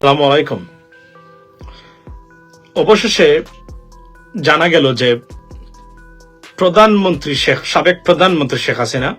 আসসালামু আলাইকুম। অবশেষে জানা গেল যে প্রধানমন্ত্রী শেখ, সাবেক প্রধানমন্ত্রী শেখ হাসিনা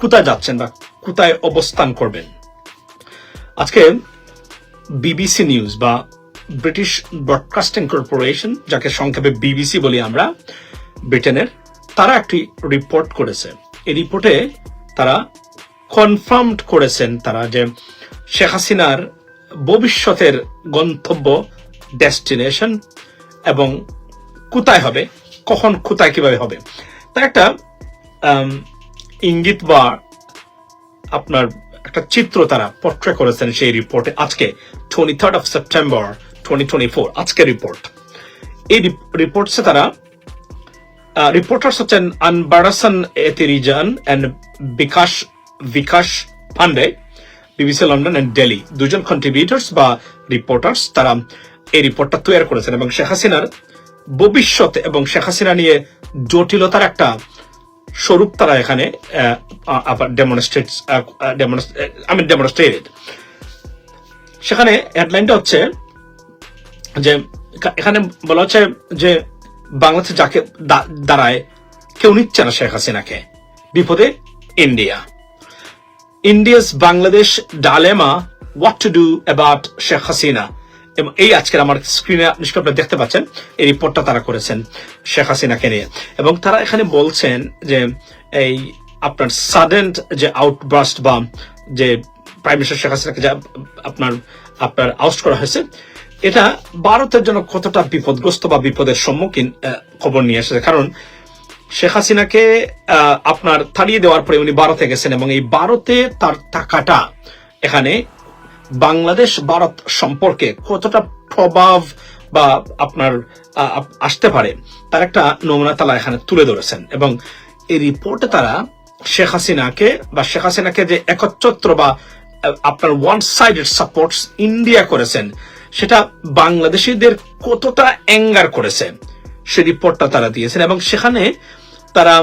কোথায় যাচ্ছেন বা কোথায় অবস্থান করবেন? আজকে বিবিসি নিউজ বা ব্রিটিশ ব্রডকাস্টিং কর্পোরেশন, যাকে সংক্ষেপে বিবিসি বলি আমরা, ব্রিটেনের, তারা একটি রিপোর্ট করেছে। এই রিপোর্টে তারা কনফার্মড করেছেন তারা যে শেখ হাসিনার ভবিষ্যতের গন্তব্য ডেস্টিনেশন এবং কোথায় হবে, কখন কোথায় কীভাবে হবে। তা একটা ইঙ্গিত বা আপনার একটা চিত্র তারা পোর্ট্রে করেছেন সেই রিপোর্টে আজকে twenty third of September twenty twenty four আজকে রিপোর্ট এই রিপোর্টসে তারা রিপোর্টার্স হচ্ছেন Anbarasan Ethirajan and Bikash Bikash Pandey. BBC London and Delhi দুজন কন্ট্রিবিউটার্স বা রিপোর্টার্স তারা এই রিপোর্টটা তৈরি করেছেন এবং শেখ হাসিনার ভবিষ্যৎ এবং শেখ হাসিনা নিয়ে জটিলতার একটা স্বরূপ তারা এখানে আমি ডেমনস্ট্রেটেড সেখানে হেডলাইনটা হচ্ছে যে, এখানে বলা হচ্ছে যে বাংলাদেশে যাকে দাঁড়ায় কেউ নিচ্ছে না শেখ হাসিনাকে। বিপদে India. India's Bangladesh dilemma what to do about Sheikh Hasina এবং এই আজকের আমার স্ক্রিনে নিশ্চয় দেখতে পাচ্ছেন, এই রিপোর্টটা তারা করেছেন শেখ হাসিনাকে নিয়ে। এবং তারা এখানে বলছেন যে এই আপনার সাডেন যে আউটবাস্ট বা যে প্রাইম মিনিস্টার শেখ হাসিনাকে যা আপনার আপনার আউস্ট করা হয়েছে, এটা ভারতের জন্য কতটা বিপদগ্রস্ত বা বিপদের সম্মুখীন খবর নিয়ে এসেছে। কারণ শেখ হাসিনাকে আপনার তাড়িয়ে দেওয়ার পরে উনি ভারতে গেছেন এবং এই ভারতে তার টাকাটা এখানে বাংলাদেশ ভারত সম্পর্কে কতটা প্রভাব বা আপনার আসতে পারে, তার একটা নমুনা তারা এখানে তুলে ধরেছেন এবং এই রিপোর্টে তারা শেখ হাসিনাকে বা শেখ হাসিনাকে যে একচ্ছত্র বা আপনার ওয়ান সাইডেড সাপোর্টস ইন্ডিয়া করেছেন, সেটা বাংলাদেশিদের কতটা অ্যাঙ্গার করেছে, সে রিপোর্টটা তারা দিয়েছেন এবং সেখানে তারা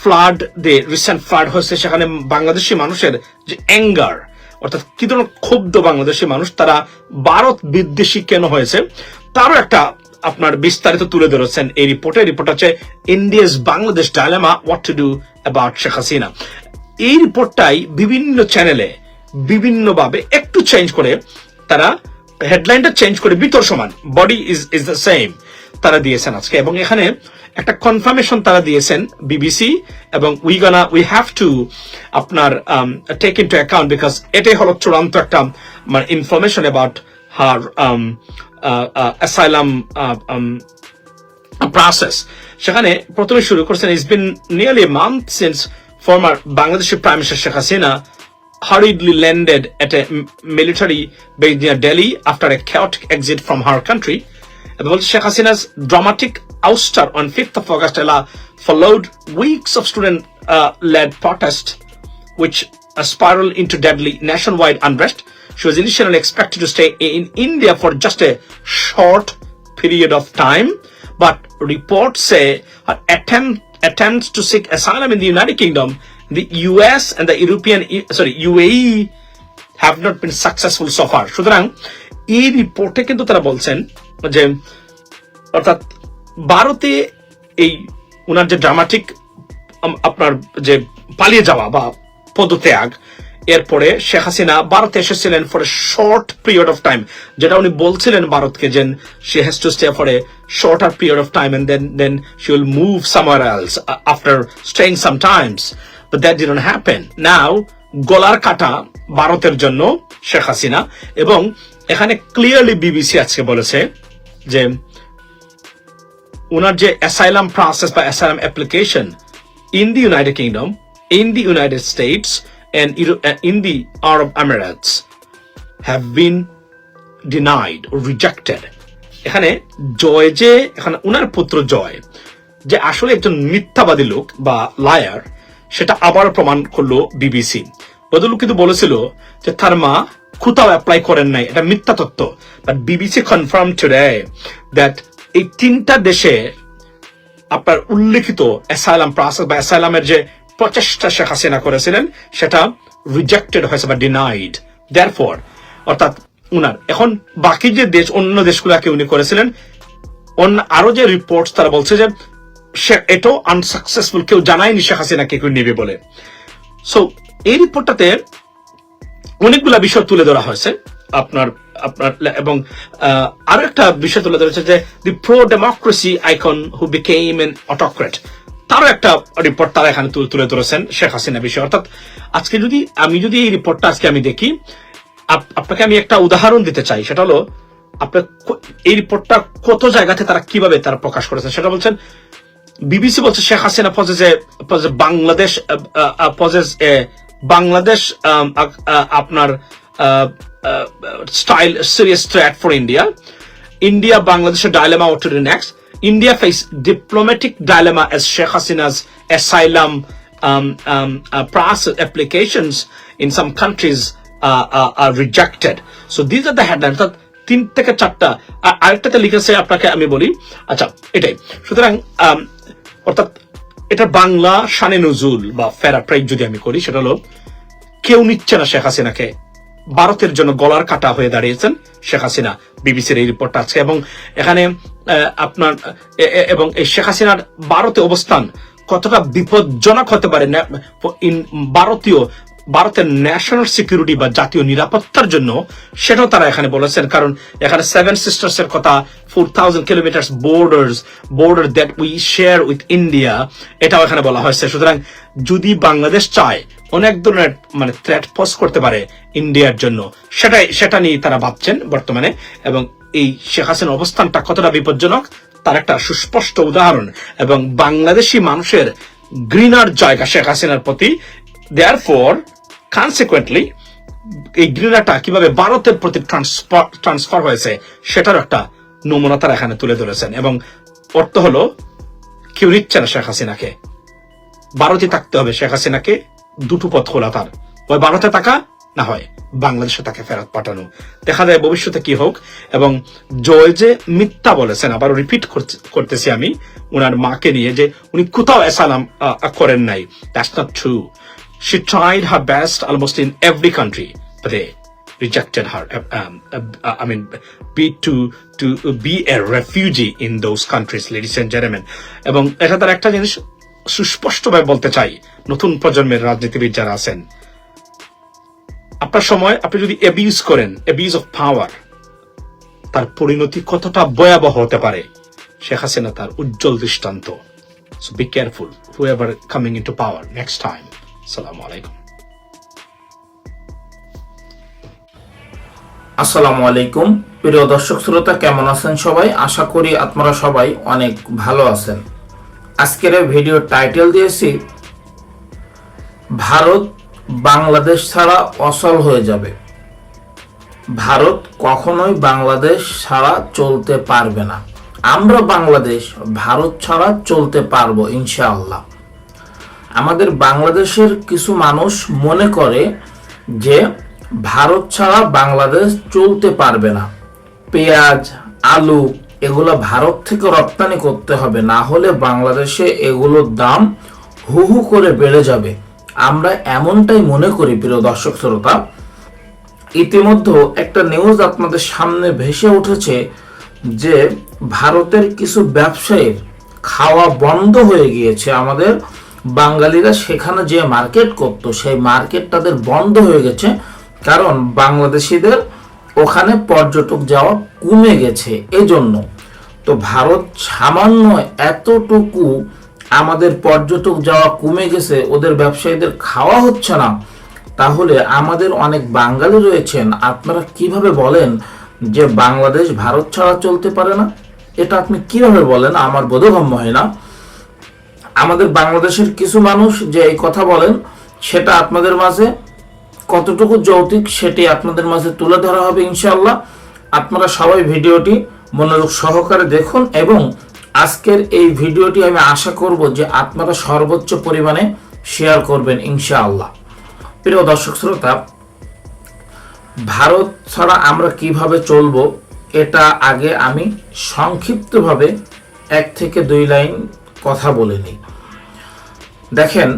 ফ্লাড দে রিসেন্ট ফ্লাড হয়েছে, সেখানে বাংলাদেশি মানুষের যে অ্যাঙ্গার অর্থাৎ কি ধরনের ক্ষুব্ধ বাংলাদেশি মানুষ, তারা ভারত বিদ্বেষী কেন হয়েছে? তারও একটা আপনার বিস্তারিত তুলে ধরেছেন এই রিপোর্টে রিপোর্ট হচ্ছে India's Bangladesh dilemma what to do about Sheikh Hasina এই রিপোর্টটাই বিভিন্ন চ্যানেলে বিভিন্নভাবে একটু চেঞ্জ করে, তারা হেডলাইনটা চেঞ্জ করে বিতর সমান। Body is is the same তারা দিয়েছেন আজকে এবং এখানে একটা কনফার্মেশন তারা দিয়েছেন বিবিসি এবং we gonna we have to আপনার take into account because এটাই হলো চূড়ান্ত একটা মানে information about her asylum process সেখানে প্রথমে শুরু করছেন it's been nearly month since former বাংলাদেশের prime minister Sheikh Hasina hurriedly landed at a military base near Delhi after a chaotic exit from her country. And also Sheikh Hasina's dramatic ouster on 5th of August allow- followed weeks of student-led protest, which uh, spiraled into deadly nationwide unrest. She was initially expected to stay in India for just a short period of time, but reports say her attempt, attempts to seek asylum in the United Kingdom, the US and the European, sorry, UAE have not been successful so far. সুতরাং এই রিপোর্টে কিন্তু তারা বলছেন যে, অর্থাৎ ভারতে এই ওনার যে ড্রামাটিক আপনার যে পালিয়ে যাওয়া বা পদত্যাগ, এরপরে শেখ হাসিনা ভারতে এসেছিলেন for a short period of time যেটা উনি বলছিলেন ভারতকে যে she has to stay for a shorter period of time and then then she will move somewhere else after staying some times but that didn't happen now গলার কাটা ভারতের জন্য শেখ হাসিনা এবং এখানে ক্লিয়ারলি বিবিসি আজকে বলেছে যে ওনার যে অ্যাসাইলাম প্রসেস বা asylum application in the United Kingdom in the United States and in the Arab Emirates have been denied rejected এখানে জয় যে, এখানে উনার পুত্র জয়, যে আসলে একজন মিথ্যাবাদী লোক বা লায়ার সেটা আবার প্রমাণ করল বিবিসি বদলু কিন্তু বলেছিল যে তার মা কোথাও অ্যাপ্লাই করেন নাই, এটা মিথ্যা তত্ত্ব but BBC confirm today that এই তিনটা দেশে আপনার উল্লেখিত অ্যাসাইলাম প্রসেস বা অ্যাসাইলামের যে প্রচেষ্টা শেখ হাসিনা করেছিলেন, সেটা রিজেক্টেড হয়েছে বা ডিনাইড দেয়ার অর্থাৎ উনার, এখন বাকি যে দেশ, অন্য দেশগুলোকে উনি করেছিলেন, অন্য আরও যে রিপোর্ট তারা বলছে যে সে এটাও আনসাকসেসফুল কেউ জানায়নি শেখ হাসিনাকে কেউ নেবে বলে। সো এই রিপোর্টটাতে অনেকগুলা বিষয় তুলে ধরা হয়েছে। আপনার আপনার, এবং আরও একটা বিষয় তুলে ধরেছে যে the pro democracy icon who became an autocrat তারও একটা রিপোর্ট তারা এখানে তুলে ধরেছেন, শেখ হাসিনা বিষয়। অর্থাৎ আজকে যদি, আমি যদি এই রিপোর্টটা আজকে আমি দেখি আপনাকে আমি একটা উদাহরণ দিতে চাই, সেটা হলো আপনার এই রিপোর্টটা কত জায়গাতে তারা কীভাবে তারা প্রকাশ করেছে সেটা বলছেন, বিবিসি বলছে শেখ হাসিনা পজেস বাংলাদেশ পজেস বাংলাদেশ আপনার style serious threat for India India বাংলাদেশের dilemma what next India face diplomatic dilemma uh, process applications in some countries uh, uh, are rejected. So these are the headlines. অর্থাৎ তিন থেকে চারটা আরেকটাতে লিখেছে আপনাকে আমি বলি আচ্ছা এটাই সুতরাং অর্থাৎ এটা বাংলা শানে নজুল বা ফেরাপ্রাইজ যদি আমি করি, সেটা হলো, কেউ নিচ্ছে না শেখ হাসিনাকে। ভারতের জন্য গলার কাটা হয়ে দাঁড়িয়েছেন শেখ হাসিনা। বিবিসির এই রিপোর্টটা আছে এবং এখানে আপনার এবং এই শেখ হাসিনার ভারতে অবস্থান কতটা বিপজ্জনক হতে পারে ভারতীয় ভারতের ন্যাশনাল সিকিউরিটি বা জাতীয় নিরাপত্তার জন্য, সেটাও তারা এখানে বলেছেন। কারণ এখানে সেভেন সিস্টার্স এর কথা four thousand kilometre borders border that we share with India এটাও এখানে বলা হয়েছে। সুতরাং যদি বাংলাদেশ চায়, অনেক ধরনের মানে থ্রেট পোস্ট করতে পারে ইন্ডিয়ার জন্য। সেটাই, সেটা নিয়ে তারা ভাবছেন বর্তমানে। এবং এই শেখ হাসিনার অবস্থানটা কতটা বিপজ্জনক, তার একটা সুস্পষ্ট উদাহরণ। এবং বাংলাদেশি মানুষের গ্রিনার জায়গা শেখ হাসিনার প্রতি। দেয়ার ফর কনসিকুয়েন্টলি এই গ্রিনাটা কীভাবে ভারতের প্রতি ট্রান্সফার হয়েছে সেটার একটা নমুনা তারা এখানে তুলে ধরেছেন। এবং অর্থ হলো, কেউ নিচ্ছে না শেখ হাসিনাকে। ভারতে থাকতে হবে শেখ হাসিনাকে, দুটো পথ খোলা তার। ওই ভারতে থাকা না হয়, বাংলাদেশে তাকে ফেরত পাঠানো। দেখা যায় ভবিষ্যতে কি হোক, এবং জয় যে মিথ্যা বলেছেন আবার রিপিট করতেছি আমি ওনার মাকে নিয়ে যে উনি কোথাও এসালাম করেন নাই। That's not true she tried her best almost in every country but they rejected her. Um, uh, I mean, be to to be a refugee in those countries, ladies and gentlemen. এবং এটা তার একটা জিনিস সুস্পষ্টভাবে বলতে চাই নতুন প্রজন্মের রাজনীতিবিদ যারা আছেন আপনার সময় আপনি যদি অ্যাবিউজ করেন অ্যাবিউজ অফ পাওয়ার তার পরিণতি কতটা ভয়াবহ হতে পারে শেখ হাসিনা তার উজ্জ্বল দৃষ্টান্ত so be careful whoever coming into power next time সালামু আলাইকুম। আসসালামু আলাইকুম। প্রিয় দর্শক শ্রোতা, কেমন আছেন সবাই? আশা করি আপনারা সবাই অনেক ভালো আছেন। আজকের ভিডিও টাইটেল দিয়েছি, ভারত বাংলাদেশ ছাড়া অচল হয়ে যাবে। ভারত কখনোই বাংলাদেশ ছাড়া চলতে পারবে না। আমরা বাংলাদেশ, ভারত ছাড়া চলতে পারব, ইনশাআল্লাহ। আমাদের বাংলাদেশের কিছু মানুষ মনে করে যে ভারত ছাড়া বাংলাদেশ চলতে পারবে না। পেঁয়াজ, আলু, এগুলো ভারত থেকে রপ্তানি করতে হবে, না হলে বাংলাদেশে এগুলোর দাম হু হু করে বেড়ে যাবে। আমরা এমনটাই মনে করি, প্রিয় দর্শক শ্রোতা। ইতিমধ্যে একটা নিউজ আপনাদের সামনে ভেসে উঠেছে যে ভারতের কিছু ব্যবসায়ীর খাওয়া বন্ধ হয়ে গিয়েছে আমাদের বাঙালিরা সেখানে যে মার্কেট করত, সেই মার্কেট তাদের বন্ধ হয়ে গেছে। কারণ বাংলাদেশিদের ওখানে পর্যটক যাওয়া কমে গেছে এজন্য। তো ভারত সামান্য এতটুকু আমাদের পর্যটক যাওয়া কমে গেছে, ওদের ব্যবসায়ীদের খাওয়া হচ্ছে না। তাহলে আমাদের অনেক বাঙালি রয়েছেন, আপনারা কীভাবে বলেন যে বাংলাদেশ ভারত ছাড়া চলতে পারে না? এটা আপনি কীভাবে বলেন? আমার বোধগম্য হয় না। আমাদের বাংলাদেশের কিছু মানুষ যে এই কথা বলেন, সেটা আপনাদের মাঝে কতটুকু যৌতিক সেটি আপনাদের মাঝে তুলে ধরা হবে ইনশাল্লাহ আপনারা সবাই ভিডিওটি মনোযোগ সহকারে দেখুন এবং আজকের এই ভিডিওটি আমি আশা করব যে আপনারা সর্বোচ্চ পরিমাণে শেয়ার করবেন ইনশাআল্লাহ। প্রিয় দর্শক শ্রোতা, ভারত ছাড়া আমরা কীভাবে চলবো, এটা আগে আমি সংক্ষিপ্তভাবে এক থেকে দুই লাইন কথা বলে নিই। দেখেন,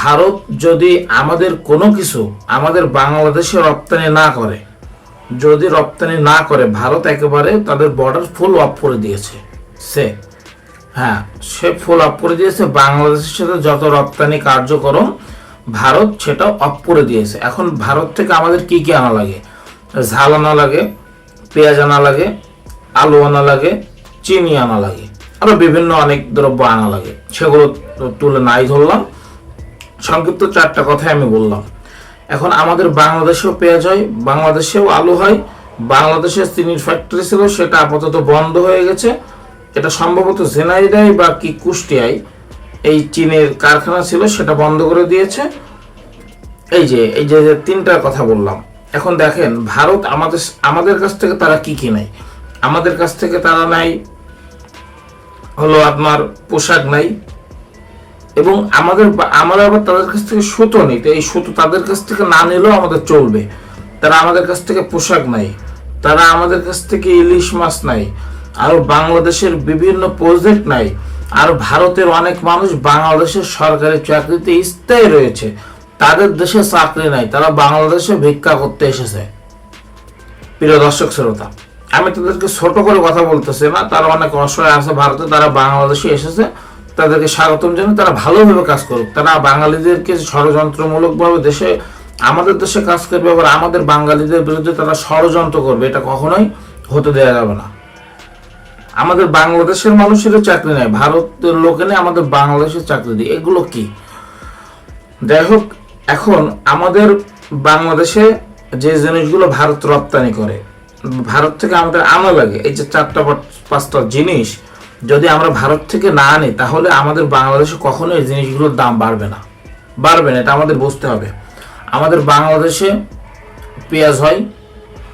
ভারত যদি আমাদের কোনো কিছু আমাদের বাংলাদেশে রপ্তানি না করে, যদি রপ্তানি না করে, ভারত একেবারে তাদের বর্ডার ফুল অফ করে দিয়েছে। সে হ্যাঁ সে ফুল অফ করে দিয়েছে। বাংলাদেশের সাথে যত রপ্তানি কার্যক্রম, ভারত সেটা অফ করে দিয়েছে। এখন ভারত থেকে আমাদের কি কি আনা লাগে? ঝাল আনা লাগে, পেঁয়াজ আনা লাগে, আলু আনা লাগে, চিনি আনা লাগে। আরও বিভিন্ন অনেক দ্রব্য আনা লাগে। সেগুলো তুলে নাই ধরলাম। সংক্ষিপ্ত চারটা কথাই আমি বললাম। এখন আমাদের বাংলাদেশেও পেঁয়াজ হয়, বাংলাদেশেও আলু হয় বাংলাদেশে চিনির ফ্যাক্টরি ছিল, সেটা আপাতত বন্ধ হয়ে গেছে। এটা সম্ভবত জেনাইদাই বা কি কুষ্টিয়ায় এই চীনের কারখানা ছিল, সেটা বন্ধ করে দিয়েছে। এই যে এই যে যে তিনটা কথা বললাম। এখন দেখেন, ভারত আমাদের আমাদের কাছ থেকে তারা কি কি নেয় আমাদের কাছ থেকে তারা নেয় হলো আপনার পোশাক নাই এবং আমাদের আমরা আবার তাদের কাছ থেকে সুতো নিই। তো এই সুতো তাদের কাছ থেকে না নিলেও আমাদের চলবে। তারা আমাদের কাছ থেকে পোশাক নাই। তারা আমাদের কাছ থেকে ইলিশ মাছ নাই। আর বাংলাদেশের বিভিন্ন প্রজেক্ট নাই। আর ভারতের অনেক মানুষ বাংলাদেশের সরকারি চাকরিতে স্থায়ী রয়েছে। তাদের দেশে চাকরি নাই। তারা বাংলাদেশে ভিক্ষা করতে এসেছে। প্রিয় দর্শক, শ্রোতা আমি তাদেরকে ছোট করে কথা বলতেছি না, তারা অনেক অসহায় আছে ভারতে, তারা বাংলাদেশে এসেছে, তাদেরকে স্বাগতম জানিয়ে তারা ভালোভাবে কাজ করুক। তারা বাঙালিদেরকে ষড়যন্ত্রমূলকভাবে দেশে, আমাদের দেশে কাজ করবে, আবার আমাদের বাঙালিদের বিরুদ্ধে তারা ষড়যন্ত্র করবে, এটা কখনোই হতে দেওয়া যাবে না। আমাদের বাংলাদেশের মানুষেরও চাকরি নেই, ভারতের লোকে নেই, আমাদের বাংলাদেশের চাকরি দিই এগুলো কি? যাই এখন আমাদের বাংলাদেশে যে জিনিসগুলো ভারত রপ্তানি করে ভারত থেকে আমাদের আনা লাগে। এই যে চারটা পাঁচটা জিনিস, যদি আমরা ভারত থেকে না আনি, তাহলে আমাদের বাংলাদেশে কখনো এই জিনিসগুলোর দাম বাড়বে না। বাড়বে না, এটা আমাদের বুঝতে হবে। আমাদের বাংলাদেশে পেঁয়াজ হয়,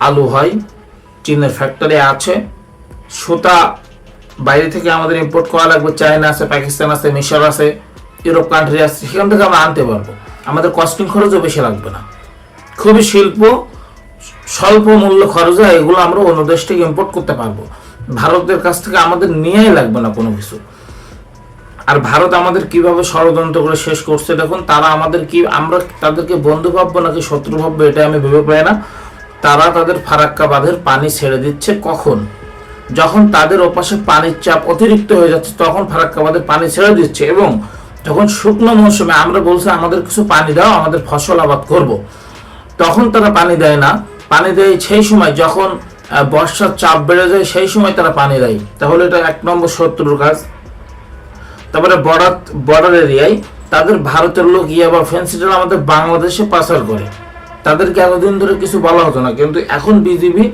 আলু হয়, চীনের ফ্যাক্টরি আছে, সুতা বাইরে থেকে আমাদের ইম্পোর্ট করা লাগবে, চায়না আছে, পাকিস্তান আছে, মিশর আছে, ইউরোপ কান্ট্রি আছে, সেখান থেকে আমরা আনতে পারব। আমাদের কস্টিং খরচও বেশি লাগবে না। খুবই শিল্প স্বল্প মূল্য খরচে এগুলো আমরা অন্য দেশ থেকে ইম্পোর্ট করতে পারব। ভারতের কাছ থেকে আমাদের নিয়েই লাগবে না কোনো কিছু। আর ভারত আমাদের কীভাবে ষড়যন্ত্র করে শেষ করছে দেখুন, তারা আমাদের কি, আমরা তাদেরকে বন্ধু ভাববো নাকি শত্রু ভাববো, এটা আমি ভেবে পাই না। তারা তাদের ফারাক্কা বাঁধের পানি ছেড়ে দিচ্ছে কখন? যখন তাদের ওপাশে পানির চাপ অতিরিক্ত হয়ে যাচ্ছে, তখন ফারাক্কা বাঁধের পানি ছেড়ে দিচ্ছে এবং যখন শুকনো মৌসুমে আমরা বলছি আমাদের কিছু পানি দাও, আমাদের ফসল আবাদ করব। তখন তারা পানি দেয় না। পানি দেয় সেই সময় যখন বর্ষার চাপ বেড়ে যায় সেই সময় তারা পানি দেয়। তাহলে এটা এক নম্বর শত্রুর কাজ। তারপরে বর্ডার বর্ডার এরিয়ায় তাদের ভারতের লোক ইয়াবা ফেন্সিটার আমাদের বাংলাদেশে পাচার করে। তাদেরকে এতদিন ধরে কিছু বলা হতো না, কিন্তু এখন বিজিবি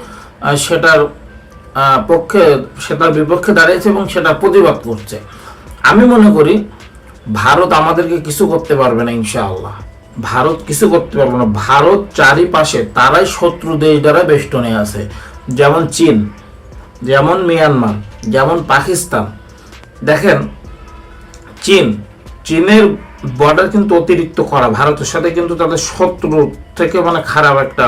সেটার পক্ষে, সেটার বিপক্ষে দাঁড়িয়েছে এবং সেটা প্রতিবাদ করছে। আমি মনে করি, ভারত আমাদেরকে কিছু করতে পারবে না, ইনশাআল্লাহ। ভারত কিছু করতে পারবে না। ভারত চারিপাশে তারাই শত্রু দেশ দ্বারা বেষ্টনে আছে। যেমন চীন, যেমন মিয়ানমার, যেমন পাকিস্তান। দেখেন, চীন, চীনের বর্ডার কিন্তু অতিরিক্ত করা। ভারতের সাথে কিন্তু তাদের শত্রু থেকে মানে খারাপ একটা